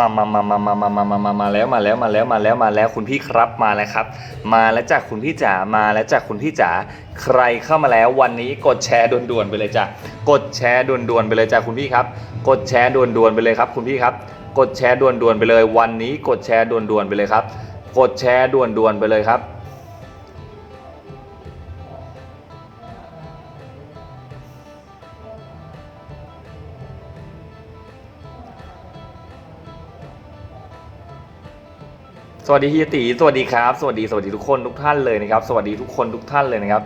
มามามามามามามามามามาแล้วมาแล้วมาแล้วมาแล้วมาแล้วคุณพี่ครับมาแล้วครับ มาแล้วจากคุณพี่จ๋ามาแล้วจากคุณพี่จ๋าใครเข้ามาแล้ววันนี้กดแชร์ด่วนๆไปเลยจ้ะกดแชร์ด่วนๆไปเลยจ้ะคุณพี่ครับ กดแชร์ด่วนๆไปเลยครับ คุณพี่ครับ กดแชร์ด่วนๆไปเลยวันนี้กดแชร์ด่วนๆไปเลยครับ กดแชร์ด่วนๆไปเลยครับ สวัสดีเฮียตีสวัสดีครับ สวัสดีสวัสดีทุกคนทุกท่านเลยนะครับ สวัสดีทุกคนทุกท่านเลยนะครับ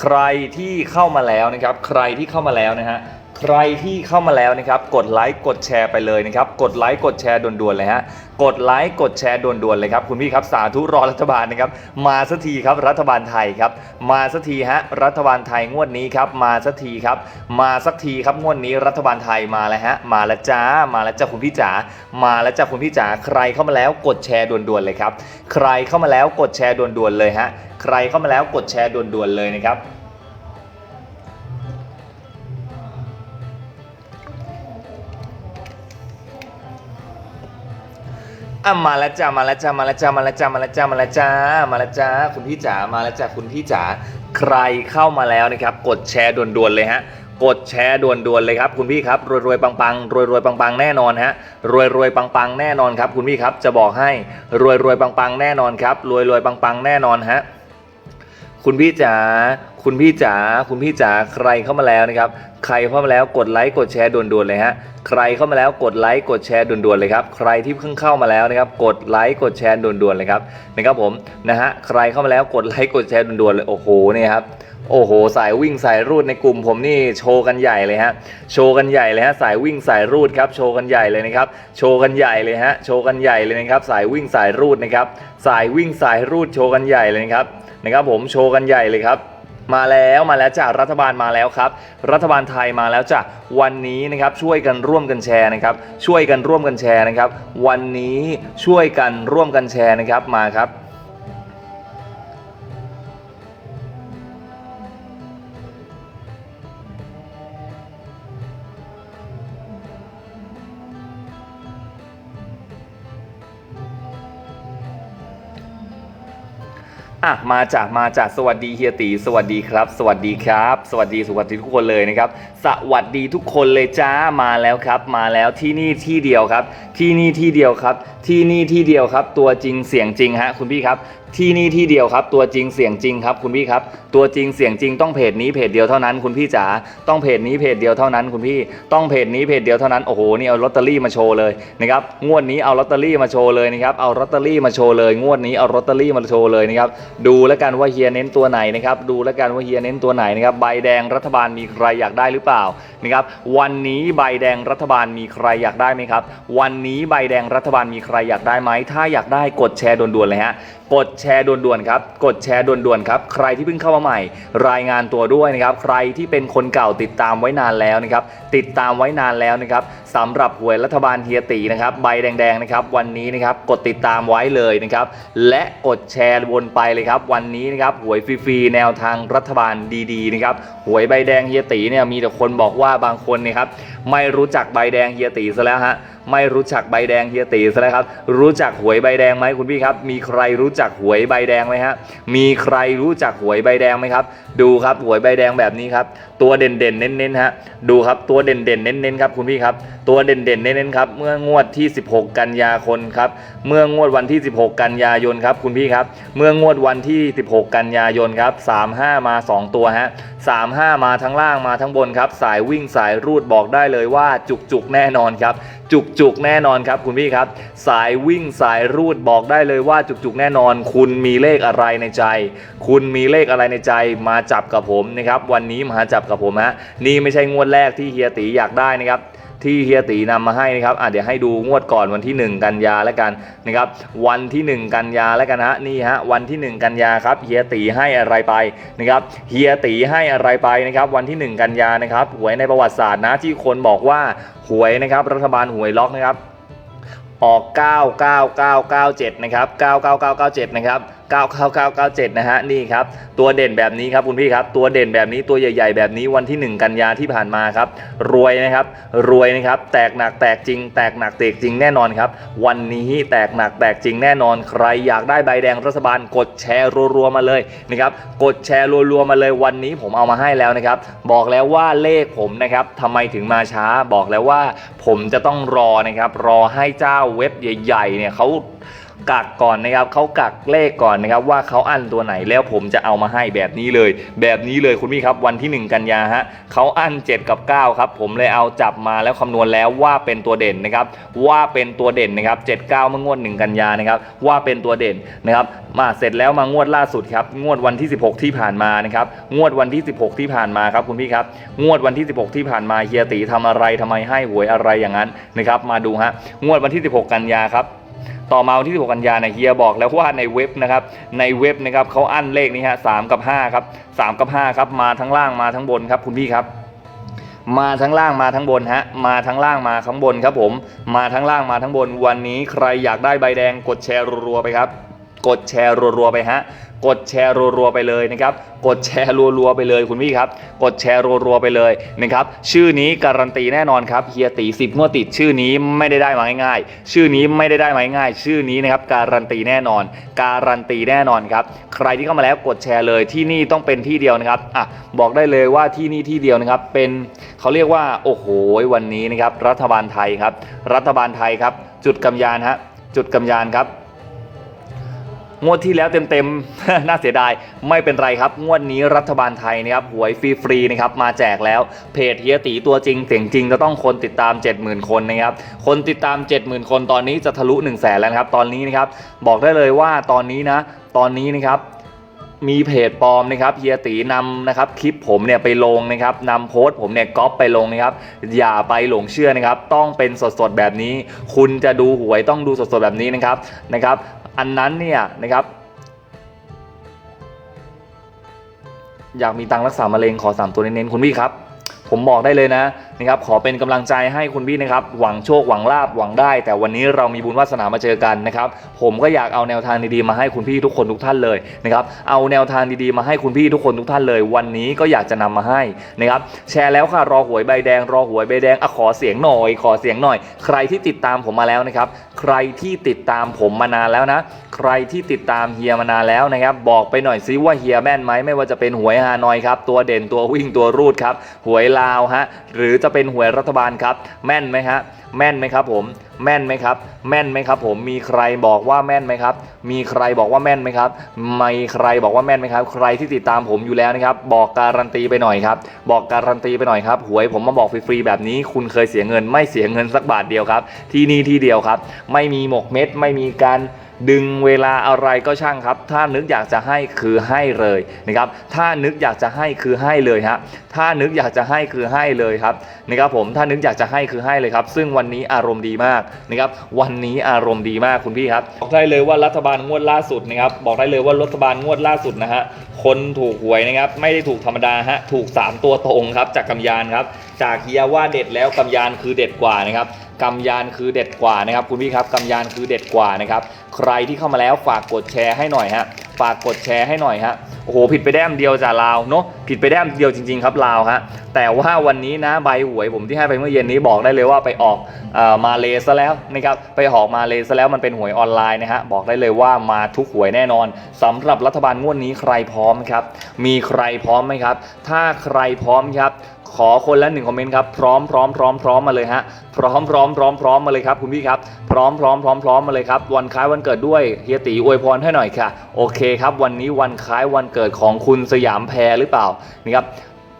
ใครที่เข้ามาแล้วนะครับ ใครที่เข้ามาแล้วนะฮะใครที่เข้ามาแล้วนะครับ กดไลค์กดแชร์ไปเลยนะครับ กดไลค์กดแชร์ด่วนๆเลยฮะ กดไลค์กดแชร์ด่วนๆเลยครับ คุณพี่ครับสาธุรอรัฐบาลนะครับ มาสักทีครับรัฐบาลไทยครับ มาสักทีฮะรัฐบาลไทยงวดนี้ครับ มาสักทีครับ มาสักทีครับงวดนี้รัฐบาลไทยมาแล้วฮะมาแล้วจ้ามาแล้วจ้าคุณพี่จ๋ามาแล้วจ้าคุณพี่จ๋าใครเข้ามาแล้วกดแชร์ด่วนๆเลยครับ ใครเข้ามาแล้วกดแชร์ด่วนๆเลยฮะใครเข้ามาแล้วกดแชร์ด่วนๆเลยนะครับ อะมาแล้วจ้ามาแล้วจ้ามาแล้วจ้ามาแล้วจ้ามาแล้วจ้ามาแล้วจ้ามาแล้วจ้าคุณพี่จ๋ามาแล้วจ้าคุณพี่จ๋าใครเข้ามาแล้วนะครับ กดแชร์ด่วนๆเลยฮะกดแชร์ด่วนๆเลยครับคุณพี่ครับรวยๆปังๆรวยๆปังๆแน่นอนฮะรวยๆปังๆแน่นอนครับคุณพี่ครับจะบอกให้รวยๆปังๆแน่นอนครับรวยๆปังๆแน่นอนฮะ คุณพี่จ๋า คุณพี่จ๋า คุณพี่จ๋า ใครเข้ามาแล้วนะครับ ใครเข้ามาแล้วกดไลค์กดแชร์ด่วนๆเลยฮะ ใครเข้ามาแล้วกดไลค์กดแชร์ด่วนๆเลยครับ ใครที่เพิ่งเข้ามาแล้วนะครับ กดไลค์กดแชร์ด่วนๆเลยครับ นะครับผม นะฮะ ใครเข้ามาแล้วกดไลค์กดแชร์ด่วนๆเลย โอ้โห เนี่ยครับ โอ้โห สายวิ่งสายรูดในกลุ่มผมนี่โชว์กันใหญ่เลยฮะ โชว์กันใหญ่เลยฮะ สายวิ่งสายรูดครับ โชว์กันใหญ่เลยนะครับ โชว์กันใหญ่เลยฮะ โชว์กันใหญ่เลยนะครับ สายวิ่งสายรูดนะครับ สายวิ่งสายรูดโชว์กันใหญ่เลยนะครับ นะครับผมโชว์กันใหญ่เลยครับ มาแล้วมาแล้วจากรัฐบาลมาแล้วครับ รัฐบาลไทยมาแล้วจ้ะวันนี้นะครับช่วยกันร่วมกันแชร์นะครับ ช่วยกันร่วมกันแชร์นะครับ วันนี้ช่วยกันร่วมกันแชร์นะครับมาครับ อะมาจากมาจากสวัสดีเฮียตีสวัสดีครับ สวัสดีครับ สวัสดีสวัสดีทุกคนเลยนะครับ สวัสดีทุกคนเลยจ้ามาแล้วครับ มาแล้วที่นี่ที่เดียวครับ ที่นี่ที่เดียวครับ ที่นี่ที่เดียวครับ ตัวจริงเสียงจริงฮะคุณพี่ครับที่นี่ที่เดียวครับ ตัวจริงเสียงจริงครับคุณพี่ครับ ตัวจริงเสียงจริงต้องเพจนี้เพจเดียวเท่านั้นคุณพี่จ๋าต้องเพจนี้เพจเดียวเท่านั้นคุณพี่ต้องเพจนี้เพจเดียวเท่านั้นโอ้โหนี่เอาลอตเตอรี่มาโชว์เลยนะครับงวดนี้เอาลอตเตอรี่มาโชว์เลยนะครับเอาลอตเตอรี่มาโชว์เลย งวดนี้เอาลอตเตอรี่มาโชว์เลยนะครับดูแล้วกันว่าเฮียเน้นตัวไหนนะครับดูแล้วกันว่าเฮียเน้นตัวไหนนะครับใบแดงรัฐบาลมีใครอยากได้หรือเปล่านะครับวันนี้ใบแดงรัฐบาลมีใครอยากได้ไหมครับวันนี้ใบแดงรัฐบาลมีใครอยากได้ไหมถ้าอยากได้กดแชร์ด่วนๆเลยฮะ กดแชร์ด่วนๆครับ กดแชร์ด่วนๆครับ ใครที่เพิ่งเข้ามาใหม่ รายงานตัวด้วยนะครับ ใครที่เป็นคนเก่าติดตามไว้นานแล้วนะครับ ติดตามไว้นานแล้วนะครับสำหรับหวยรัฐบาลเฮียตีนะครับ ใบแดงๆนะครับ วันนี้นะครับ กดติดตามไว้เลยนะครับ และกดแชร์วนไปเลยครับ วันนี้นะครับ หวยฟรีๆ แนวทางรัฐบาลดีๆ นะครับ หวยใบแดงเฮียตีเนี่ย มีแต่คนบอกว่าบางคนนี่ยครับ ไม่รู้จักใบแดงเฮียตีซะแล้วฮะ ไม่รู้จักใบแดงเฮียตีซะแล้วครับ รู้จักหวยใบแดงไหมคุณพี่ครับ มีใครรู้จักหวยใบแดงไหมฮะมีใครรู้จักหวยใบแดงไหมครับ ดูครับหวยใบแดงแบบนี้ครับ ตัวเด่นเด่นๆเน้นๆฮะดูครับตัวเด่นเด่นๆเน้นๆครับคุณพี่ครับตัวเด่นเด่นๆเน้นๆครับเมื่องวดที่ 16 กันยาคนครับเมื่องวดวันที่ 16 กันยายนครับคุณพี่ครับเมื่องวดวันที่ 16 กันยายนครับ35 มา 2 ตัวฮะ35 มาทั้งล่างมาทั้งบนครับสายวิ่งสายรูดบอกได้เลยว่าจุกจุกๆแน่นอนครับจุกจุกๆแน่นอนครับคุณพี่ครับสายวิ่งสายรูดบอกได้เลยว่าจุกจุกๆแน่นอน คุณมีเลขอะไรในใจ คุณมีเลขอะไรในใจมาจับกับผมนะครับวันนี้มาจับกับผมฮะนี่ไม่ใช่งวดแรกที่เฮียตีอยากได้นะครับที่เฮียตีนำมาให้นะครับอะเดี๋ยวให้ดูงวดก่อนวันที่ 1 กันยาแล้วกันนะครับ วันที่ 1 กันยาแล้วกันฮะนี่ฮะวันที่ 1 กันยาครับเฮียตีให้อะไรไปนะครับเฮียตีให้อะไรไปนะครับ วันที่ 1 กันยานะครับหวยในประวัติศาสตร์นะที่คนบอกว่าหวยนะครับ รัฐบาลหวยล็อกนะครับออก 99997 นะครับ 99997 นะครับ 99997 นะฮะนี่ครับตัวเด่นแบบนี้ครับคุณพี่ครับตัวเด่นแบบนี้ตัวใหญ่ ๆ แบบนี้วันที่ 1 กันยาที่ผ่านมาครับรวยนะครับรวยนะครับแตกหนักแตกจริง แตกหนักแตกจริงแน่นอนครับวันนี้แตกหนักแตกจริงแน่นอนใครอยากได้ใบแดงรัฐบาลกดแชร์รัวๆมาเลยนะครับกดแชร์รัวๆมาเลยวันนี้ผมเอามาให้แล้วนะครับบอกแล้วว่าเลขผมนะครับทำไมถึงมาช้าบอกแล้วว่าผมจะต้องรอนะครับรอให้เจ้าเว็บใหญ่ๆเนี่ยเขา กักก่อนนะครับเขากักเลขก่อนนะครับว่าเขาอั้นตัวไหนแล้วผมจะเอามาให้แบบนี้เลย แบบนี้เลยคุณพี่ครับวันที่ 1 กันยาฮะเขาอั้น 7 กับ 9 ครับ ผมเลยเอาจับมาแล้วคำนวณแล้วว่าเป็นตัวเด่นนะครับว่าเป็นตัวเด่นนะครับ79เมื่องวด 1 กันยานะครับว่าเป็นตัวเด่นนะครับมาเสร็จแล้วมางวดล่าสุดครับงวดวันที่ 16 ที่ผ่านมานะครับงวดวันที่ 16 ที่ผ่านมาครับคุณพี่ครับงวดวันที่ 16 ที่ผ่านมาเฮียตีทำอะไรทำไมให้หวยอะไรอย่างนั้นนะครับมาดูฮะงวดวันที่ 16 กันยาครับ ต่อมาวันที่16กันยาเนี่ยเฮียบอกแล้วว่าในเว็บนะครับในเว็บนะครับเขาอั้นเลขนี้ฮะสามกับ5ครับสามกับ5ครับมาทั้งล่างมาทั้งบนครับคุณพี่ครับมาทั้งล่างมาทั้งบนฮะมาทั้งล่างมาข้างบนครับผม มาทั้งล่างมาทั้งบน วันนี้ใครอยากได้ใบแดงกดแชร์รัวๆไปครับ กดแชร์รัวๆไปฮะ กดแชร์รัวๆไปเลยนะครับ กดแชร์รัวๆไปเลยคุณพี่ครับ กดแชร์รัวๆไปเลยนะครับ ชื่อนี้การันตีแน่นอนครับเฮียตีสิบงวดติดชื่อนี้ไม่ได้ได้มาง่ายๆ ชื่อนี้ไม่ได้ได้มาง่ายๆ ชื่อนี้นะครับการันตีแน่นอน การันตีแน่นอนครับ ใครที่เข้ามาแล้วกดแชร์เลยที่นี่ต้องเป็นที่เดียวนะครับ อะบอกได้เลยว่าที่นี่ที่เดียวนะครับ เป็นเขาเรียกว่าโอ้โหวันนี้นะครับรัฐบาลไทยครับ รัฐบาลไทยครับ จุดกำยานฮะจุดกำยานครับ งวดที่แล้วเต็มๆ น่าเสียดาย ไม่เป็นไรครับ งวดนี้รัฐบาลไทยนะครับหวยฟรีๆนะครับมาแจกแล้วเพจเฮียตีตัวจริงเสียงจริงจะต้องคนติดตาม 70,000 คนนะครับคนติดตาม 70,000 คนตอนนี้จะทะลุ1 0 0 0 0แสนแล้วครับตอนนี้นะครับบอกได้เลยว่าตอนนี้นะตอนนี้นะครับมีเพจปลอมนะครับเฮียตีนำนะครับคลิปผมเนี่ยไปลงนะครับนำโพสต์ผมเนี่ยก๊อปไปลงนะครับอย่าไปหลงเชื่อนะครับ ต้องเป็นสดๆแบบนี้ คุณจะดูหวยต้องดูสดๆแบบนี้นะครับนะครับ อันนั้นเนี่ยนะครับ อยากมีตังรักษามะเร็งขอสามตัวเน้นๆคุณพี่ครับ ผมบอกได้เลยนะ นะครับขอเป็นกำลังใจให้คุณพี่นะครับหวังโชคหวังลาบหวังได้ แต่วันนี้เรามีบุญวาสนามาเจอกันนะครับผมก็อยากเอาแนวทางดีๆมาให้คุณพี่ทุกคนทุกท่านเลยนะครับเอาแนวทางดีๆมาให้คุณพี่ทุกคนทุกท่านเลย วันนี้ก็อยากจะนำมาให้นะครับแชร์แล้วค่ะรอหวยใบแดง รอหวยใบแดงอะขอเสียงหน่อย ขอเสียงหน่อย ใครที่ติดตามผมมาแล้วนะครับใครที่ติดตามผมมานานแล้วนะ ใครที่ติดตามเฮียมานานแล้วนะครับบอกไปหน่อยซิว่าเฮียแม่นไหมไม่ว่าจะเป็นหวยฮานอยครับตัวเด่นตัววิ่งตัวรูดครับหวยลาวฮะหรือจะเป็นหวยรัฐบาลครับ แม่นไหมฮะแม่นไหมครับผม แม่นไหมครับ แม่นไหมครับผมมีใครบอกว่าแม่นไหมครับ มีใครบอกว่าแม่นไหมครับไม่ใครบอกว่าแม่นไหมครับ ใครที่ติดตามผมอยู่แล้วนะครับ บอกการันตีไปหน่อยครับ บอกการันตีไปหน่อยครับหวยผมมาบอกฟรีๆแบบนี้ คุณเคยเสียเงิน ไม่เสียเงินสักบาทเดียวครับ ที่นี่ที่เดียวครับ ไม่มีหมกเม็ดไม่มีการ ดึงเวลาอะไรก็ช่างครับ ถ้านึกอยากจะให้คือให้เลยนะครับถ้านึกอยากจะให้คือให้เลยฮะถ้านึกอยากจะให้คือให้เลยครับนะครับผมถ้านึกอยากจะให้คือให้เลยครับ ซึ่งวันนี้อารมณ์ดีมากนะครับวันนี้อารมณ์ดีมากคุณพี่ครับบอกได้เลยว่ารัฐบาลงวดล่าสุดนะครับบอกได้เลยว่ารัฐบาลงวดล่าสุดนะฮะคนถูกหวยนะครับไม่ได้ถูกธรรมดาฮะถูก 3 ตัวตรงครับจากกำยานครับจากเฮียว่าเด็ดแล้วกำยานคือเด็ดกว่านะครับ กำยานคือเด็ดกว่านะครับคุณพี่ครับกำยานคือเด็ดกว่านะครับใครที่เข้ามาแล้วฝากกดแชร์ให้หน่อยฮะฝากกดแชร์ให้หน่อยฮะโอ้โหผิดไปแต้มเดียวจากลาวเนาะผิดไปแต้มเดียวจริง ๆ ครับลาวฮะแต่ว่าวันนี้นะใบหวยผมที่ให้ไปเมื่อเย็นนี้บอกได้เลยว่าไปออกอมาเลซะแล้วนะครับไปออกมาเลซะแล้วมันเป็นหวยออนไลน์นะฮะบอกได้เลยว่ามาทุกหวยแน่นอนสำหรับรัฐบาลงวดนี้ใครพร้อมครับมีใครพร้อมไหมครับ ถ้าใครพร้อมครับ ขอคนละหนึ่งคอมเมนต์ครับพร้อมพร้อมพร้อมพร้อมมาเลยฮะพร้อมพร้อมพร้อมพร้อมมาเลยครับคุณพี่ครับพร้อมพร้อมพร้อมพร้อมมาเลยครับวันคล้ายวันเกิดด้วยเฮียตีอวยพรให้หน่อยค่ะ โอเคครับ วันนี้วันคล้ายวันเกิดของคุณสยามแพรหรือเปล่านี่ครับ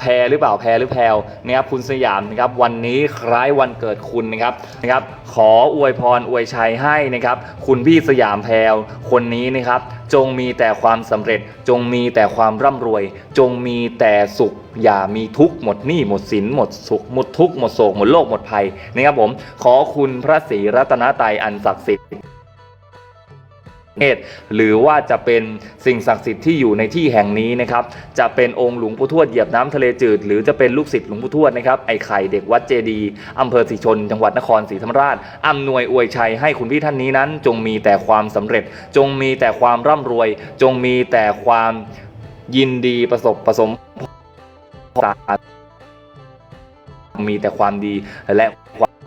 แพรหรือเปล่าแพรหรือแพรนะครับคุณสยามนะครับวันนี้คล้ายวันเกิดคุณนะครับนะครับ ขออวยพรอวยชัยให้นะครับ คุณพี่สยามแพรคนนี้นะครับ จงมีแต่ความสำเร็จ จงมีแต่ความร่ำรวย จงมีแต่สุข อย่ามีทุกข์หมดหนี้หมดสินหมดสุขหมดทุกข์หมดโศกหมดโลกหมดภัยนะครับผมขอคุณพระศรีรัตนตรัยอันศักดิ์สิทธิ์ เทศหรือว่าจะเป็นสิ่งศักดิ์สิทธิ์ที่อยู่ในที่แห่งนี้นะครับจะเป็นองค์หลวงปู่ทวดเหยียบน้ำทะเลจืด หรือจะเป็นลูกศิษย์หลวงปู่ทวดนะครับไอ้ไข่เด็กวัดเจดีย์อำเภอศรีชน จังหวัดนครศรีธรรมราชอำนวยอวยชัยให้คุณพี่ท่านนี้นั้น จงมีแต่ความสำเร็จ จงมีแต่ความร่ำรวย จงมีแต่ความยินดีประสบประสมมีแต่ความดีและความ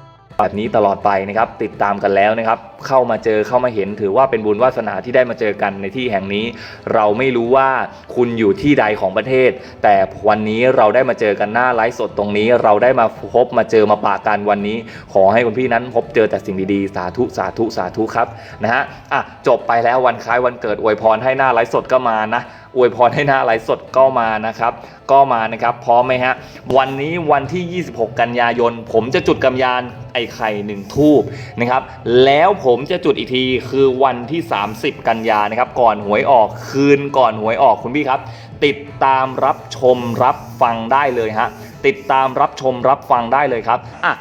แบบนี้ตลอดไปนะครับ ติดตามกันแล้วนะครับ เข้ามาเจอเข้ามาเห็นถือว่าเป็นบุญวาสนาที่ได้มาเจอกันในที่แห่งนี้ เราไม่รู้ว่าคุณอยู่ที่ใดของประเทศ แต่วันนี้เราได้มาเจอกันหน้าไลฟ์สดตรงนี้ เราได้มาพบมาเจอมาปะกันวันนี้ ขอให้คุณพี่นั้นพบเจอแต่สิ่งดีๆ สาธุสาธุสาธุครับนะฮะอะจบไปแล้ววันคล้ายวันเกิดอวยพรให้หน้าไลฟ์สดก็มานะ อวยพรให้หน้าไลฟ์สดก็มานะครับ ก็มานะครับพร้อมไหมฮะ วันนี้วันที่ 26 กันยายน ผมจะจุดกำยานไอ้ไข่หนึ่งทูบนะครับ แล้วผมจะจุดอีกทีคือวันที่ 30 กันยานะครับ ก่อนหวยออกคืนก่อนหวยออกคุณพี่ครับ ติดตามรับชมรับฟังได้เลยฮะติดตามรับชมรับฟังได้เลยครับอะ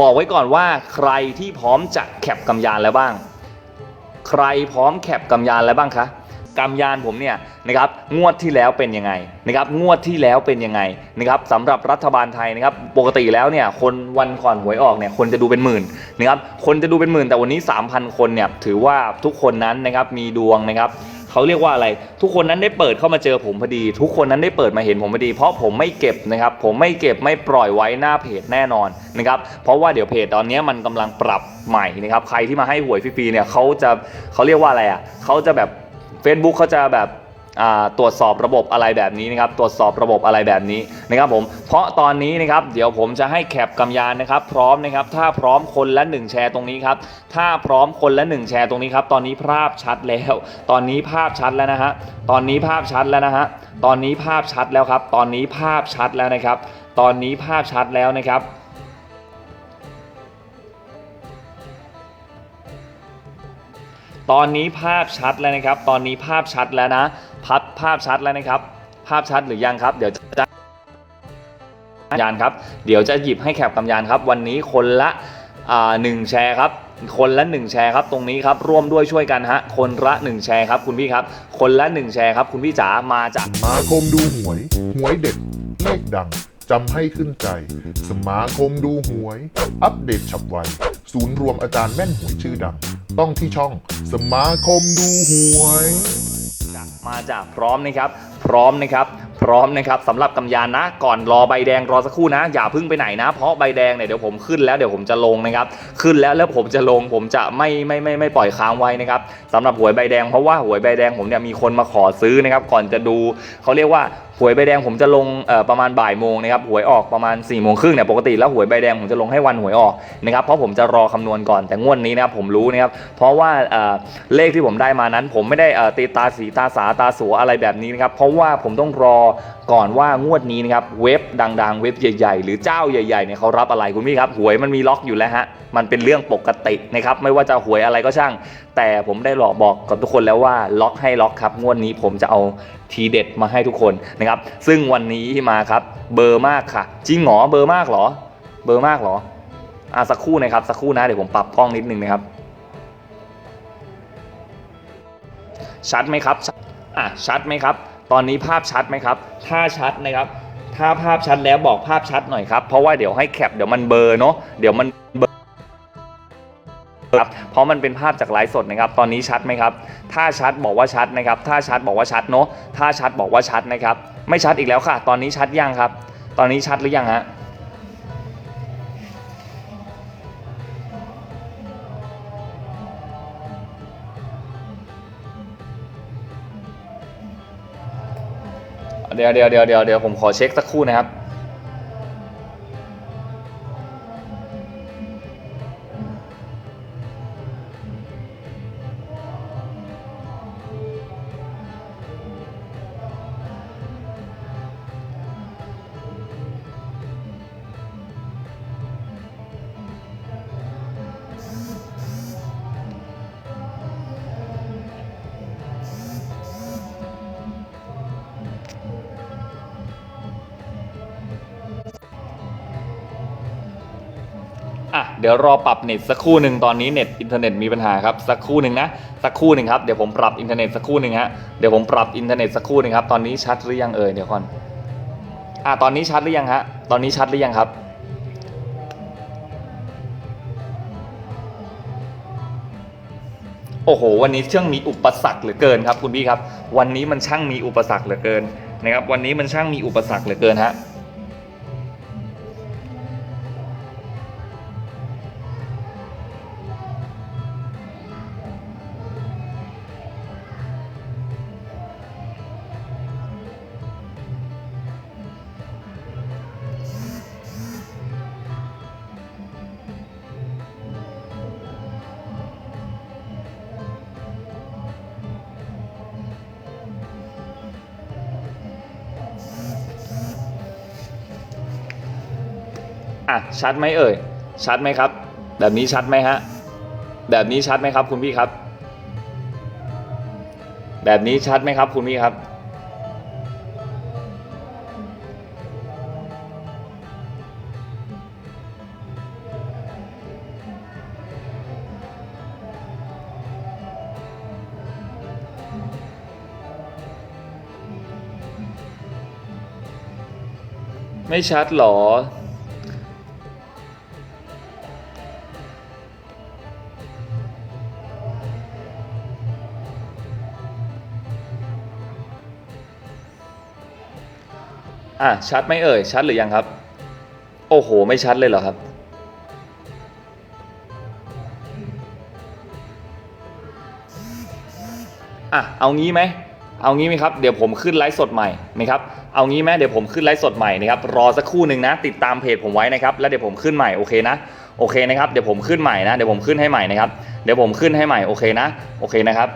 บอกไว้ก่อนว่าใครที่พร้อมจะแคปกำยานแล้วบ้าง ใครพร้อมแคปกำยานแล้วบ้างคะ กำยานผมเนี่ยนะครับงวดที่แล้วเป็นยังไงนะครับงวดที่แล้วเป็นยังไงนะครับสำหรับรัฐบาลไทยนะครับปกติแล้วเนี่ยคนวันก่อนหวยออกเนี่ยคนจะดูเป็นหมื่นนะครับคนจะดูเป็นหมื่น แต่วันนี้ 3,000 คนเนี่ยถือว่าทุกคนนั้นนะครับมีดวงนะครับเขาเรียกว่าอะไร ทุกคนนั้นได้เปิดเข้ามาเจอผมพอดี ทุกคนนั้นได้เปิดมาเห็นผมพอดี เพราะผมไม่เก็บนะครับ ผมไม่เก็บไม่ปล่อยไว้หน้าเพจแน่นอนนะครับ เพราะว่าเดี๋ยวเพจตอนนี้มันกำลังปรับใหม่นะครับ ใครที่มาให้หวยฟรีๆเนี่ยเขาจะเขาเรียกว่าอะไรอะเขาจะแบบ Facebook เขาจะแบบตรวจสอบระบบอะไรแบบนี้นะครับ ตรวจสอบระบบอะไรแบบนี้นะครับผม เพราะตอนนี้นะครับ เดี๋ยวผมจะให้แคปกำยานนะครับ พร้อมนะครับ ถ้าพร้อมคนละ 1 แชร์ตรงนี้ครับ ถ้าพร้อมคนละ 1 แชร์ตรงนี้ครับ ตอนนี้ภาพชัดแล้ว ตอนนี้ภาพชัดแล้วนะฮะ ตอนนี้ภาพชัดแล้วนะฮะ ตอนนี้ภาพชัดแล้วครับ ตอนนี้ภาพชัดแล้วนะครับ ตอนนี้ภาพชัดแล้วนะครับ ตอนนี้ภาพชัดแล้วนะครับ ตอนนี้ภาพชัดแล้วนะพัดภาพชัดแล้วนะครับ ภาพชัดหรือยังครับ เดี๋ยวจะยานครับ เดี๋ยวจะหยิบให้แคปกำยานครับ วันนี้คนละอ่าหนึ่งแชร์ครับ คนละหนึ่งแชร์ครับ ตรงนี้ครับ ร่วมด้วยช่วยกันฮะ คนละหนึ่งแชร์ครับคุณพี่ครับ คนละหนึ่งแชร์ครับคุณพี่จ๋า มาจากมาคมดูหวย หวยเด็ดเลขดัง จำให้ขึ้นใจ สมาคมดูหวย อัปเดตฉับไว ศูนย์รวมอาจารย์แม่นหวยชื่อดัง ต้องที่ช่องสมาคมดูหวย มาจากพร้อมนะครับ พร้อมนะครับ พร้อมนะครับสำหรับกำยานนะ ก่อนรอใบแดงรอสักครู่นะ อย่าเพึ่งไปไหนนะ เพราะใบแดงเนี่ยเดี๋ยวผมขึ้นแล้วเดี๋ยวผมจะลงนะครับ ขึ้นแล้วแล้วผมจะลงผมจะไม่ไม่ไม่ไม่ปล่อยค้างไว้นะครับสำหรับหวยใบแดงเพราะว่าหวยใบแดงผมเนี่ยมีคนมาขอซื้อนะครับ ก่อนจะดูเขาเรียกว่า หวยใบแดงผมจะลงประมาณบ่ายโมงนะครับหวยออกประมาณ4ี่โมงครึ่งเนี่ยปกติแล้วหวยใบแดงผมจะลงให้วันหวยออกนะครับเพราะผมจะรอคำนวณก่อนแต่งวดนี้นะครับผมรู้นะครับเพราะว่าเเลขที่ผมได้มานั้น ผมไม่ได้ตีตาสีตาสาตาสัวอะไรแบบนี้นะครับเพราะว่าผมต้องรอก่อนว่างวดนี้นะครับเว็บดังๆ เว็บใหญ่ ๆ หรือเจ้าใหญ่ๆเนี่ยเขารับอะไรคุณพี่ครับหวยมันมีล็อกอยู่แล้วฮะมันเป็นเรื่องปกตินะครับไม่ว่าจะหวยอะไรก็ช่าง แต่ผมได้หลอกบอกกับทุกคนแล้วว่าล็อกให้ล็อกครับงวดนี้ผมจะเอาทีเด็ดมาให้ทุกคนนะครับซึ่งวันนี้มาครับเบอร์มากค่ะจริงหรอเบอร์มากเหรอ เบอร์มากเหรออะสักครู่นะครับสักครู่นะเดี๋ยวผมปรับกล้องนิดนึงนะครับ ชัดไหมครับอะชัดไหมครับ ตอนนี้ภาพชัดไหมครับ ถ้าชัดนะครับถ้าภาพชัดแล้วบอกภาพชัดหน่อยครับ เพราะว่าเดี๋ยวให้แคปเดี๋ยวมันเบอร์เนาะเดี๋ยวมันเบ ครับเพราะมันเป็นภาพจากไลฟ์สดนะครับ ตอนนี้ชัดไหมครับ ถ้าชัดบอกว่าชัดนะครับ ถ้าชัดบอกว่าชัดเนาะ ถ้าชัดบอกว่าชัดนะครับ ไม่ชัดอีกแล้วค่ะ ตอนนี้ชัดยังครับ ตอนนี้ชัดหรือยังฮะ เดี๋ยวเดี๋ยวเดี๋ยวเดี๋ยวเดี๋ยวผมขอเช็คสักครู่นะครับ อะเดี๋ยวรอปรับเน็ตสักครู่หนึ่งตอนนี้เน็ตอินเทอร์เน็ตมีปัญหาครับสักครู่หนึ่งนะสักครู่หนึ่งครับเดี๋ยวผมปรับอินเทอร์เน็ตสักครู่หนึ่งฮะเดี๋ยวผมปรับอินเทอร์เน็ตสักครู่หนึ่งครับตอนนี้ชัดหรือยังเอ่ยเดี๋ยวก่อนอะตอนนี้ชัดหรือยังฮะตอนนี้ชัดหรือยังครับโอ้โห วันนี้ช่างมีอุปสรรคเหลือเกินครับคุณพี่ครับ วันนี้มันช่างมีอุปสรรคเหลือเกินนะครับ วันนี้มันช่างมีอุปสรรคเหลือเกินฮะ อะชัดไหมเอ่ย ชัดไหมครับ แบบนี้ชัดไหมฮะ แบบนี้ชัดไหมครับ คุณพี่ครับ แบบนี้ชัดไหมครับ คุณพี่ครับ ไม่ชัดหรอ อะชัดไหมเอ่ย ชัดหรือยังครับ โอ้โห ไม่ชัดเลยเหรอครับ อะ เอางี้ไหมเอางี้ไหมครับ เดี๋ยวผมขึ้นไลฟ์สดใหม่นะครับ เอางี้ไหมเดี๋ยวผมขึ้นไลฟ์สดใหม่นะครับ รอสักครู่หนึ่งนะ ติดตามเพจผมไว้นะครับ แล้วเดี๋ยวผมขึ้นใหม่ โอเคนะ โอเคนะครับ เดี๋ยวผมขึ้นใหม่นะ เดี๋ยวผมขึ้นให้ใหม่นะครับ เดี๋ยวผมขึ้นให้ใหม่ โอเคนะ โอเคนะครับ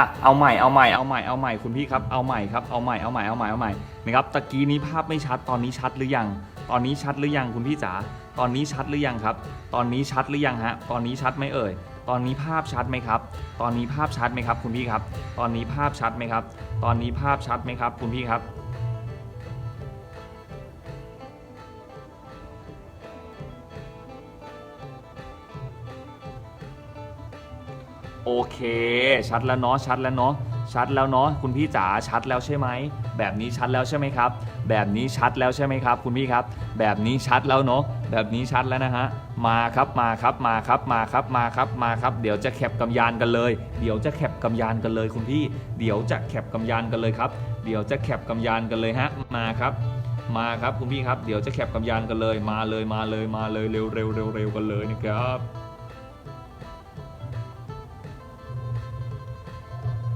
อะเอาใหม่เอาใหม่เอาใหม่เอาใหม่คุณพี่ครับเอาใหม่ครับเอาใหม่เอาใหม่เอาใหม่เอาใหม่นะครับตะกี้นี้ภาพไม่ชัดตอนนี้ชัดหรือยัง ตอนนี้ชัดหรือยังคุณพี่จ๋าตอนนี้ชัดหรือยังครับ ตอนนี้ชัดหรือยังฮะตอนนี้ชัดไหมเอ่ยตอนนี้ภาพชัดไหมครับ ตอนนี้ภาพชัดไหมครับ คุณพี่ครับ ตอนนี้ภาพชัดไหมครับ ตอนนี้ภาพชัดไหมครับ คุณพี่ครับ โอเค ชัดแล้วเนาะชัดแล้วเนาะชัดแล้วเนาะคุณพี่จ๋าชัดแล้วใช่ไหมแบบนี้ชัดแล้วใช่ไหมครับ แบบนี้ชัดแล้วใช่ไหมครับ คุณพี่ครับ แบบนี้ชัดแล้วเนาะแบบนี้ชัดแล้วนะฮะมาครับมาครับมาครับมาครับมาครับมาครับ เดี๋ยวจะแคปกำยานกันเลย เดี๋ยวจะแคปกำยานกันเลย คุณพี่ เดี๋ยวจะแคปกำยานกันเลยครับ เดี๋ยวจะแคปกำยานกันเลยฮะมาครับมาครับคุณพี่ครับ เดี๋ยวจะแคปกำยานกันเลย มาเลยมาเลยมาเลยเร็วเร็วเร็วเร็วกันเลยนะครับ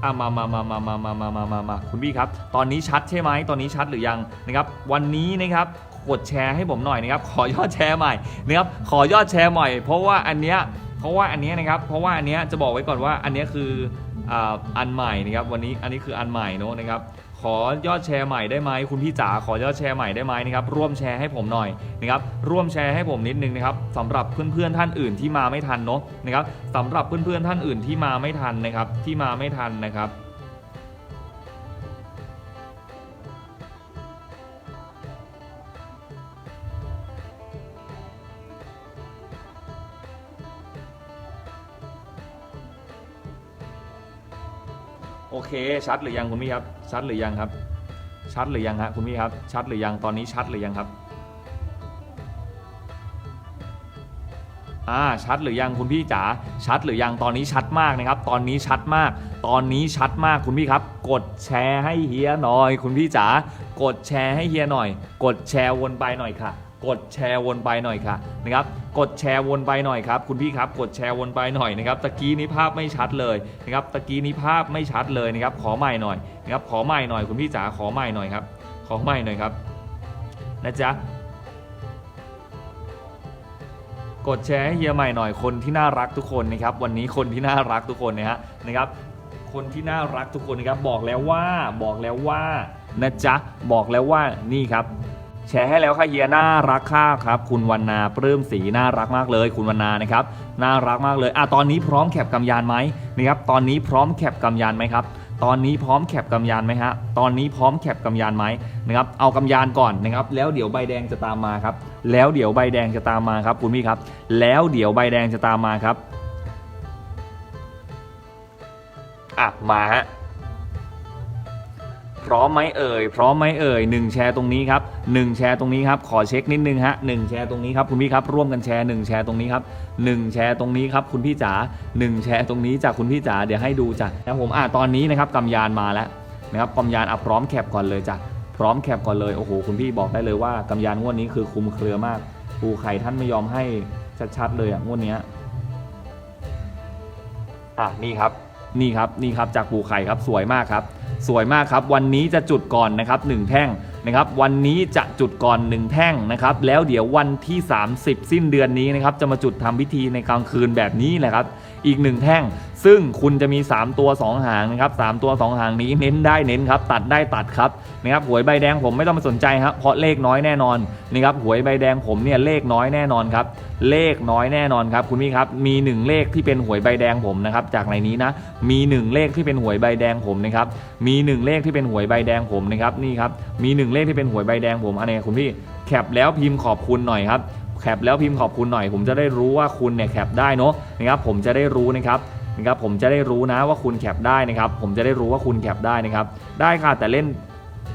อะมามามามามามามามามามาคุณพี่ครับ ตอนนี้ชัดใช่ไหมตอนนี้ชัดหรือยังนะครับวันนี้นะครับกดแชร์ให้ผมหน่อยนะครับขอยอดแชร์ใหม่นะครับขอยอดแชร์ใหม่ เพราะว่าอันเนี้ยเพราะว่าอันเนี้ยนะครับเพราะว่าอันเนี้ยจะบอกไว้ก่อนว่าอันเนี้ยคืออ่าอันใหม่นะครับวันนี้อันนี้คืออันใหม่เนาะนะครับ อยอดแชร์ใหม่ได้ไหมคุณพี่จ๋าขอยอดแชร์ใหม่ได้ไหมนะครับร่วมแชร์ให้ผมหน่อยนะครับร่วมแชร์ให้ผมนิดนึงนะครับสำหรับเพื่อนๆท่านอื่นที่มาไม่ทันเนาะนะครับสำหรับเพื่อนๆท่านอื่นที่มาไม่ทันนะครับที่มาไม่ทันนะครับ เค ชัดหรือยังคุณพี่ครับ ชัดหรือยังครับ ชัดหรือยังฮะคุณพี่ครับ ชัดหรือยังตอนนี้ชัดหรือยังครับอ่าชัดหรือยังคุณพี่จ๋าชัดหรือยังตอนนี้ชัดมากนะครับ ตอนนี้ชัดมาก ตอนนี้ชัดมากคุณพี่ครับ กดแชร์ให้เฮียหน่อย คุณพี่จ๋ากดแชร์ให้เฮียหน่อย กดแชร์วนไปหน่อยค่ะ กดแชร์วนไปหน่อยค่ะนะครับกดแชร์วนไปหน่อยครับคุณพี่ครับกดแชร์วนไปหน่อยนะครับตะกี้นี้ภาพไม่ชัดเลยนะครับตะกี้นี้ภาพไม่ชัดเลยนะครับขอใหม่หน่อยนะครับขอใหม่หน่อยคุณพี่จ๋าขอใหม่หน่อยครับขอใหม่หน่อยครับนะจ๊ะกดแชร์ให้เฮียใหม่หน่อยคนที่น่ารักทุกคนนะครับวันนี้คนที่น่ารักทุกคนนะฮะนะครับคนที่น่ารักทุกคนนะครับบอกแล้วว่าบอกแล้วว่านะจ๊ะบอกแล้วว่านี่ครับ แชร์ให้แล้วค่ะเฮียน่ารักค่าครับ คุณวันนาปลื้มสีน่ารักมากเลย คุณวันนานะครับน่ารักมากเลยอะตอนนี้พร้อมแคปกำยานไหมนะครับตอนนี้พร้อมแคปกำยานไหมครับตอนนี้พร้อมแคปกำยานไหมฮะตอนนี้พร้อมแคปกำยานไหมนะครับเอากำยานก่อนนะครับแล้วเดี๋ยวใบแดงจะตามมาครับแล้วเดี๋ยวใบแดงจะตามมาครับคุณพี่ครับ แล้วเดี๋ยวใบแดงจะตามมาครับอะมาฮะ พร้อมไหมเอ่ยพร้อมไหมเอ่ยหนึ่งแชร์ตรงนี้ครับหนึ่งแชร์ตรงนี้ครับขอเช็คนิดนึงฮะหนึ่งแชร์ตรงนี้ครับคุณพี่ครับร่วมกันแชร์หนึ่งแชร์ตรงนี้ครับหนึ่งแชร์ตรงนี้ครับคุณพี่จ๋าหนึ่งแชร์ตรงนี้จากคุณพี่จ๋าเดี๋ยวให้ดูจ้ะนะผมอะตอนนี้นะครับกำยานมาแล้วนะครับกำยานอะพร้อมแคปก่อนเลยจ้ะพร้อมแคปก่อนเลยโอ้โหคุณพี่บอกได้เลยว่ากำยานงวดนี้คือคุมเครือมากปูไข่ท่านไม่ยอมให้ชัดๆเลยอะงวดเนี้ยอะนี่ครับนี่ครับนี่ครับจากปูไข่ครับสวยมากครับ สวยมากครับ วันนี้จะจุดก่อนนะครับหนึ่งแท่งนะครับวันนี้จะจุดก่อนหนึ่งแท่งนะครับแล้วเดี๋ยววันที่ 30 สิ้นเดือนนี้นะครับจะมาจุดทำพิธีในกลางคืนแบบนี้แหละครับอีกหนึ่งแท่ง ซึ่งคุณจะมี 3 ตัว 2 หางนะครับ3ตัว 2 หางนี้เน้นได้เน้นครับ ตัดได้ตัดครับนะครับหวยใบแดงผมไม่ต้องมาสนใจครับเพราะเลขน้อยแน่นอนนะครับหวยใบแดงผมเนี่ยเลขน้อยแน่นอนครับเลขน้อยแน่นอนครับคุณพี่ครับมี 1 เลขที่เป็นหวยใบแดงผมนะครับจากในนี้นะมี 1 เลขที่เป็นหวยใบแดงผมนะครับมี 1 เลขที่เป็นหวยใบแดงผมนะครับนี่ครับมี 1 เลขที่เป็นหวยใบแดงผมอันนี้คุณพี่แคปแล้วพิมพ์ขอบคุณหน่อยครับแคปแล้วพิมพ์ขอบคุณหน่อย ผมจะได้รู้ว่าคุณเนี่ยแคปได้เนาะนะครับผมจะได้รู้นะครับ นะครับผมจะได้รู้นะว่าคุณแคปได้นะครับ ผมจะได้รู้ว่าคุณแคปได้นะครับ ได้ค่ะแต่เล่น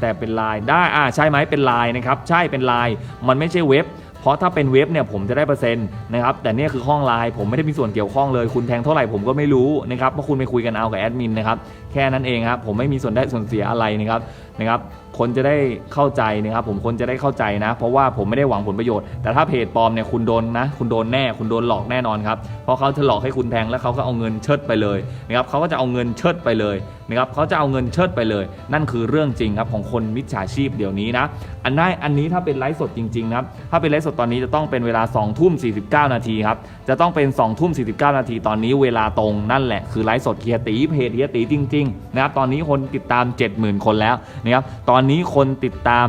แต่เป็นไลน์ได้อ่าใช่ไหมเป็นไลน์นะครับ ใช่เป็นไลน์มันไม่ใช่เว็บ เพราะถ้าเป็นเว็บเนี่ยผมจะได้เปอร์เซ็นต์นะครับ แต่เนี่ยคือห้องไลน์ผมไม่ได้มีส่วนเกี่ยวข้องเลย คุณแทงเท่าไหร่ผมก็ไม่รู้นะครับเพราะคุณไปคุยกันเอากับแอดมินนะครับ แค่นั้นเองครับผมไม่มีส่วนได้ส่วนเสียอะไรนะครับนะครับ คนจะได้เข้าใจนะครับผมคนจะได้เข้าใจนะ เพราะว่าผมไม่ได้หวังผลประโยชน์แต่ถ้าเพจปลอมเนี่ยคุณโดนนะ คุณโดนแน่คุณโดนหลอกแน่นอนครับเพราะเขาจะหลอกให้คุณแทงแล้วเขาก็เอาเงินเชิดไปเลยนะครับเขาก็จะเอาเงินเชิดไปเลย นะครับเขาจะเอาเงินเชิดไปเลย นั่นคือเรื่องจริงครับของคนมิจฉาชีพเดี๋ยวนี้นะ อันนี้อันนี้ถ้าเป็นไลฟ์สดจริงๆนะครับถ้าเป็นไลฟ์สดตอนนี้จะต้องเป็นเวลา2ทุ่ม49นาทีครับจะต้องเป็น2ทุ่ม49นาทีตอนนี้เวลาตรงนั่นแหละคือไลฟ์สดเฮียตีเพจเฮียตีจริงๆนะครับตอนนี้คนติดตาม 70,000 คนแล้วนะครับตอนนี้คนติดตาม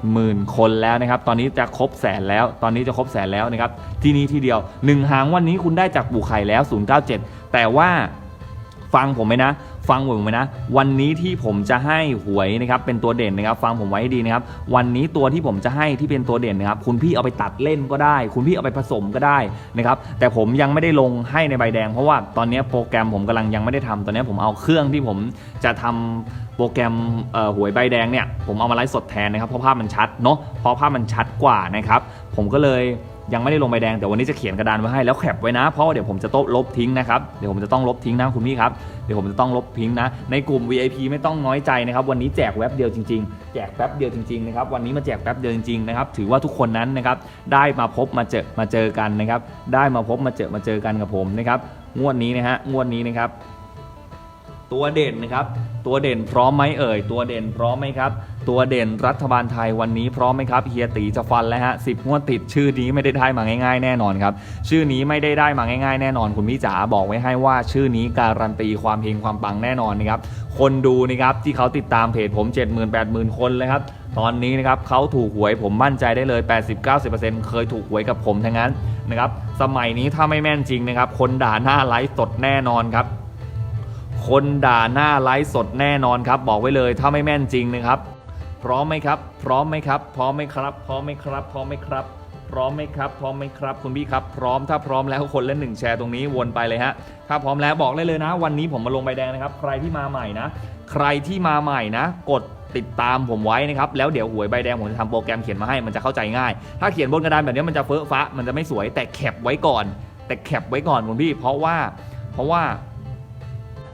70,000 คนแล้วนะครับตอนนี้จะครบแสนแล้ว ตอนนี้จะครบแสนแล้วนะครับที่นี้ที่เดียวหนึ่งหางวันนี้คุณได้จากปู่ไข่แล้ว 097 แต่ว่าฟังผมไหมนะ ฟังผมไหมนะ วันนี้ที่ผมจะให้หวยนะครับเป็นตัวเด่นนะครับ ฟังผมไว้ให้ดีนะครับ วันนี้ตัวที่ผมจะให้ที่เป็นตัวเด่นนะครับ คุณพี่เอาไปตัดเล่นก็ได้ คุณพี่เอาไปผสมก็ได้นะครับ แต่ผมยังไม่ได้ลงให้ในใบแดง เพราะว่าตอนนี้โปรแกรมผมกำลังยังไม่ได้ทำตอนนี้ผมเอาเครื่องที่ผมจะทำโปรแกรมหวยใบแดงเนี่ยผมเอามาไลฟ์สดแทนนะครับเพราะภาพมันชัดเนาะเพราะภาพมันชัดกว่านะครับ ผมก็เลย ยังไม่ได้ลงใบแดงแต่วันนี้จะเขียนกระดานไว้ให้แล้วแคปไว้นะ เพราะว่าเดี๋ยวผมจะโต๊ะลบทิ้งนะครับเดี๋ยวผมจะต้องลบทิ้งนะคุณพี่ครับเดี๋ยวผมจะต้องลบทิ้งนะ ในกลุ่ม VIP ไม่ต้องน้อยใจนะครับวันนี้แจกแว็บเดียวจริง ๆ แจกแป๊บเดียวจริงๆนะครับวันนี้มาแจกแป๊บเดียวจริงๆนะครับถือว่าทุกคนนั้นนะครับได้มาพบมาเจอมาเจอกันนะครับได้มาพบมาเจอมาเจอกันกับผมนะครับงวดนี้นะฮะงวดนี้นะครับตัวเด่นนะครับตัวเด่นพร้อมไหมเอ่ยตัวเด่นพร้อมไหมครับ ตัวเด่นรัฐบาลไทยวันนี้พร้อมไหมครับเฮียตีจะฟันแล้วฮะสิบงวดติดชื่อนี้ไม่ได้ได้มาง่ายๆ แน่นอนครับ ชื่อนี้ไม่ได้ได้มาง่ายๆ แน่นอนคุณพี่จ๋าบอกไว้ให้ว่าชื่อนี้การันตีความเฮงความปังแน่นอนนะครับคนดูนะครับที่เขาติดตามเพจผม 70,000 80,000คนเลยครับตอนนี้นะครับเขาถูกหวยผมมั่นใจได้เลย 80-90%เคยถูกหวยกับผมทั้งนั้นนะครับสมัยนี้ถ้าไม่แม่นจริงนะครับคนด่าหน้าไลฟ์สดแน่นอนครับคนด่าหน้าไลฟ์สดแน่นอนครับ บอกไว้เลยถ้าไม่แม่นจริงนะครับ พร้อมไหมครับ พร้อมไหมครับ พร้อมไหมครับ พร้อมไหมครับ พร้อมไหมครับ พร้อมไหมครับ พร้อมไหมครับ คุณพี่ครับ พร้อม ถ้าพร้อมแล้วคนละหนึ่งแชร์ตรงนี้วนไปเลยฮะ ถ้าพร้อมแล้วบอกได้เลยนะ วันนี้ผมมาลงใบแดงนะครับ ใครที่มาใหม่นะ ใครที่มาใหม่นะ กดติดตามผมไว้นะครับ แล้วเดี๋ยวหวยใบแดงผมจะทำโปรแกรมเขียนมาให้ มันจะเข้าใจง่าย ถ้าเขียนบนกระดานแบบนี้มันจะเฟ้อฟ้า มันจะไม่สวย แต่แคปไว้ก่อน แต่แคปไว้ก่อนคุณพี่ เพราะว่า เพราะว่า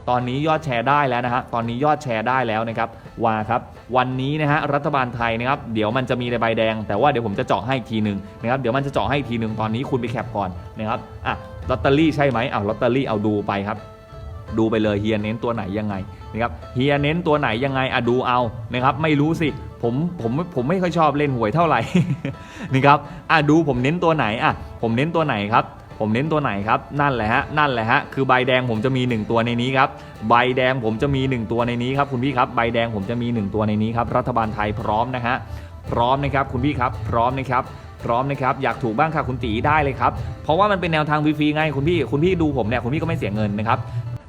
ตอนนี้ยอดแชร์ได้แล้วนะฮะ ตอนนี้ยอดแชร์ได้แล้วนะครับ ว่าครับวันนี้นะฮะรัฐบาลไทยนะครับเดี๋ยวมันจะมีในใบแดง แต่ว่าเดี๋ยวผมจะเจาะให้อีกทีหนึ่งนะครับเดี๋ยวมันจะเจาะให้อีกทีหนึ่งตอนนี้คุณไปแคปก่อนนะครับอะลอตเตอรี่ใช่ไหมอะลอตเตอรี่เอาดูไปครับดูไปเลยเฮียเน้นตัวไหนยังไงนะครับเฮียเน้นตัวไหนยังไงอะดูเอานะครับไม่รู้สิผมผมผมไม่ค่อยชอบเล่นหวยเท่าไหร่นะครับอะดูผมเน้นตัวไหนอะผมเน้นตัวไหนครับ ผมเน้นตัวไหนครับนั่นแหละฮะนั่นแหละฮะคือใบแดงผมจะมี 1 ตัวในนี้ครับใบแดงผมจะมี 1 ตัวในนี้ครับคุณพี่ครับใบแดงผมจะมี 1 ตัวในนี้ครับรัฐบาลไทยพร้อมนะฮะพร้อมนะครับคุณพี่ครับพร้อมนะครับพร้อมนะครับอยากถูกบ้างค่ะคุณตีได้เลยครับเพราะว่ามันเป็นแนวทางฟรีๆไงคุณพี่คุณพี่ดูผมเนี่ยคุณพี่ก็ไม่เสียเงินนะครับ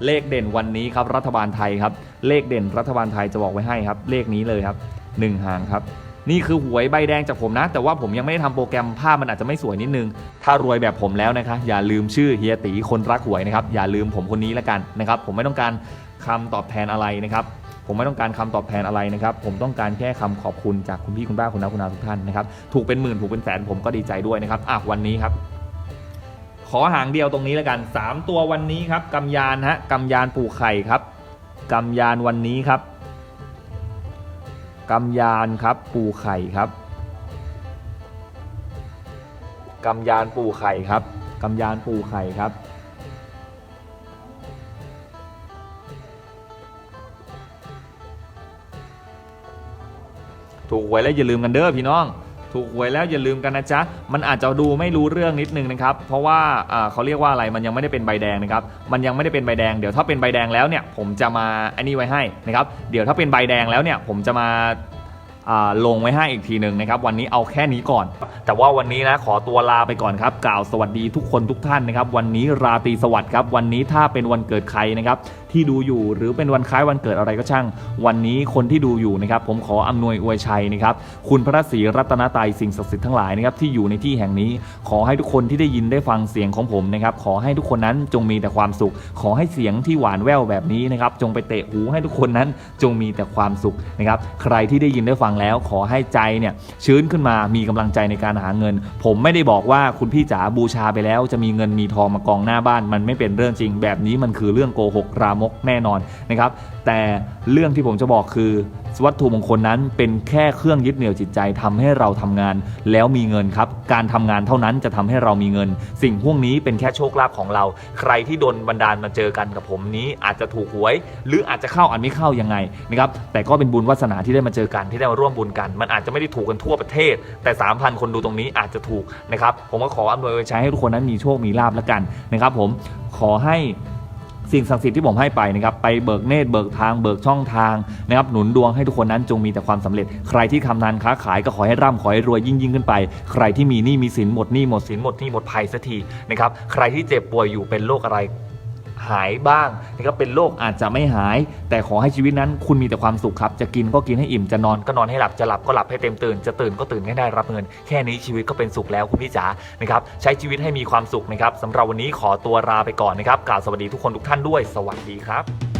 เลขเด่นวันนี้ครับรัฐบาลไทยครับเลขเด่นรัฐบาลไทยจะบอกไว้ให้ครับเลขนี้เลยครับหนึ่งหางครับ นี่คือหวยใบแดงจากผมนะ แต่ว่าผมยังไม่ได้ทำโปรแกรมภาพมันอาจจะไม่สวยนิดนึง ถ้ารวยแบบผมแล้วนะคะ อย่าลืมชื่อเฮียตีคนรักหวยนะครับ อย่าลืมผมคนนี้ละกันนะครับ ผมไม่ต้องการคำตอบแทนอะไรนะครับผมไม่ต้องการคำตอบแทนอะไรนะครับ ผมต้องการแค่คำขอบคุณจากคุณพี่คุณป้าคุณน้าคุณอาทุกท่านนะครับ ถูกเป็นหมื่นถูกเป็นแสนผมก็ดีใจด้วยนะครับ อะวันนี้ครับ ขอหางเดียวตรงนี้แล้วกัน 3 ตัววันนี้ครับกำยานฮะกำยานปูไข่ครับกำยานวันนี้ครับ กำยานครับปูไข่ครับกำยานปูไข่ครับกำยานปูไข่ครับถูกหวยแล้วอย่าลืมกันเด้อพี่น้อง ถูกหวยแล้วอย่าลืมกันนะจ๊ะ มันอาจจะดูไม่รู้เรื่องนิดนึงนะครับ เพราะว่าเขาเรียกว่าอะไร มันยังไม่ได้เป็นใบแดงนะครับ มันยังไม่ได้เป็นใบแดง เดี๋ยวถ้าเป็นใบแดงแล้วเนี่ย ผมจะมาอันนี้ไว้ให้นะครับ เดี๋ยวถ้าเป็นใบแดงแล้วเนี่ย ผมจะมาลงไว้ให้อีกทีหนึ่งนะครับ วันนี้เอาแค่นี้ก่อน แต่ว่าวันนี้นะขอตัวลาไปก่อนครับ กล่าวสวัสดีทุกคนทุกท่านนะครับ วันนี้ราตรีสวัสดิ์ครับ วันนี้ถ้าเป็นวันเกิดใครนะครับที่ดูอยู่ หรือเป็นวันคล้ายวันเกิดอะไรก็ช่าง วันนี้คนที่ดูอยู่นะครับผมขออำนวยอวยชัยนะครับคุณพระศรีรัตนตรัยสิ่งศักดิ์สิทธิ์ทั้งหลายนะครับที่อยู่ในที่แห่งนี้ ขอให้ทุกคนที่ได้ยินได้ฟังเสียงของผมนะครับขอให้ทุกคนนั้นจงมีแต่ความสุข ขอให้เสียงที่หวานแว่วแบบนี้นะครับจงไปเตะหูให้ทุกคนนั้นจงมีแต่ความสุขนะครับใครที่ได้ยินได้ฟังแล้ว ขอให้ใจเนี่ยชื้นขึ้นมามีกำลังใจในการหาเงิน ผมไม่ได้บอกว่าคุณพี่จ๋าบูชาไปแล้ว จะมีเงินมีทองมากองหน้าบ้าน มันไม่เป็นเรื่องจริง แบบนี้มันคือเรื่องโกหกรามกแน่นอนนะครับ แต่เรื่องที่ผมจะบอกคือวัตถุมงคลนั้นเป็นแค่เครื่องยึดเหนี่ยวจิตใจทำให้เราทำงาน แล้วมีเงินครับ การทำงานเท่านั้นจะทำให้เรามีเงิน สิ่งพวกนี้เป็นแค่โชคลาภของเรา ใครที่โดนบันดาลมาเจอกันกับผมนี้ อาจจะถูกหวย หรืออาจจะเข้าอาจไม่เข้ายังไงนะครับแต่ก็เป็นบุญวาสนาที่ได้มาเจอกันที่ได้มาร่วมบุญกัน มันอาจจะไม่ได้ถูกกันทั่วประเทศ แต่ 3,000 คนดูตรงนี้อาจจะถูกนะครับผมก็ขออำนวยอวยชัยให้ทุกคนนั้นมีโชคมีลาภแล้วกันนะครับผมขอให้ สิ่งศักดิ์สิทธิ์ที่ผมให้ไปนะครับไปเบิกเนตรเบิกทางเบิกช่องทางนะครับหนุนดวงให้ทุกคนนั้นจงมีแต่ความสำเร็จ ใครที่ทำงานค้าขายก็ขอให้ร่ำขอให้รวยยิ่งยิ่งขึ้นไป ใครที่มีหนี้มีสินหมดหนี้หมดสินหมดหนี้หมดภัยสักทีนะครับใครที่เจ็บป่วยอยู่เป็นโรคอะไร หายบ้างนะครับเป็นโรคอาจจะไม่หาย แต่ขอให้ชีวิตนั้นคุณมีแต่ความสุขครับ จะกินก็กินให้อิ่มจะนอนก็นอนให้หลับจะหลับก็หลับให้เต็มตื่น จะตื่นก็ตื่นให้ได้รับเงิน แค่นี้ชีวิตก็เป็นสุขแล้วคุณพี่จ๋านะครับใช้ชีวิตให้มีความสุขนะครับสำหรับวันนี้ขอตัวลาไปก่อนนะครับกล่าวสวัสดีทุกคนทุกท่านด้วย สวัสดีครับ